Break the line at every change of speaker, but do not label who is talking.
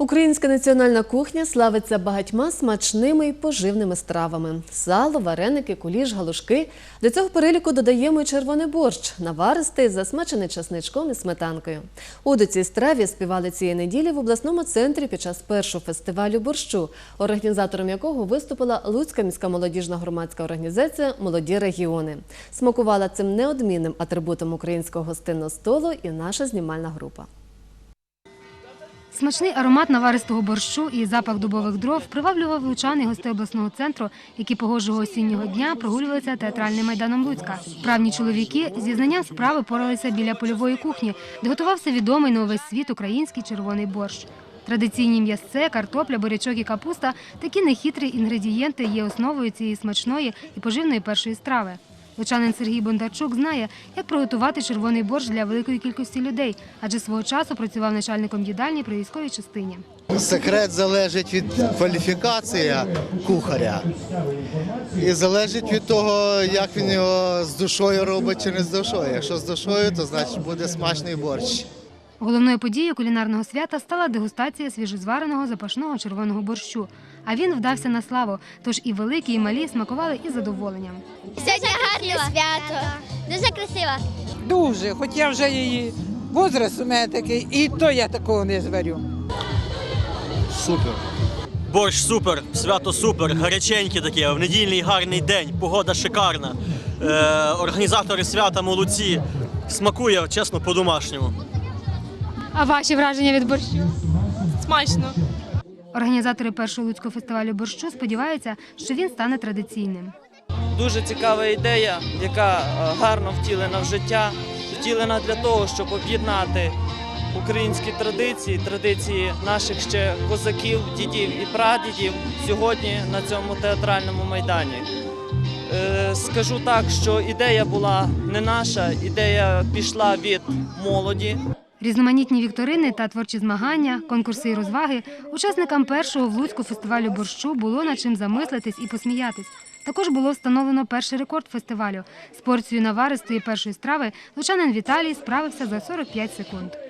Українська національна кухня славиться багатьма смачними і поживними стравами: сало, вареники, куліш, галушки. До цього переліку додаємо й червоний борщ, наваристий, засмачений часничком і сметанкою. У до цій страві співали цієї неділі в обласному центрі під час першого фестивалю борщу, організатором якого виступила Луцька міська молодіжна громадська організація Молоді регіони. Смакувала цим неодмінним атрибутом українського гостинного столу і наша знімальна група.
Смачний аромат наваристого борщу і запах дубових дров приваблював лучан і гостей обласного центру, які погожого осіннього дня прогулювалися театральним майданом Луцька. Правні чоловіки зі знанням справи поралися біля польової кухні, де готувався відомий на увесь світ український червоний борщ. Традиційні м'ясце, картопля, бурячок і капуста такі нехитрі інгредієнти є основою цієї смачної і поживної першої страви. Лучанин Сергій Бондарчук знає, як приготувати червоний борщ для великої кількості людей, адже свого часу працював начальником їдальні при військовій частині.
Секрет залежить від кваліфікації кухаря і залежить від того, як він його з душою робить чи не з душою. Якщо з душою, то значить буде смачний борщ.
Головною подією кулінарного свята стала дегустація свіжозвареного запашного червоного борщу. А він вдався на славу, тож і великі, і малі смакували із задоволенням.
Сьогодні гарне свято. Дуже красиво.
Дуже, хоч я вже її возраст у мене такий, і то я такого не зварю.
Супер.
Борщ супер, свято супер, гаряченький таке, в недільний гарний день, погода шикарна. Е, організатори свята молодці. Смакує, чесно, по-домашньому.
А ваші враження від борщу?
Смачно.
Організатори першого луцького фестивалю борщу сподіваються, що він стане традиційним.
Дуже цікава ідея, яка е, гарно втілена в життя, втілена для того, щоб об'єднати українські традиції, традиції наших ще козаків, дідів і прадідів сьогодні на цьому театральному майдані. Е, Скажу так, що ідея була не наша, ідея пішла від молоді.
Різноманітні вікторини та творчі змагання, конкурси і розваги учасникам першого в Луцьку фестивалю борщу було над чим замислитись і посміятись. Також було встановлено перший рекорд фестивалю. З порцією наваристої першої страви лучанин Віталій справився за 45 секунд.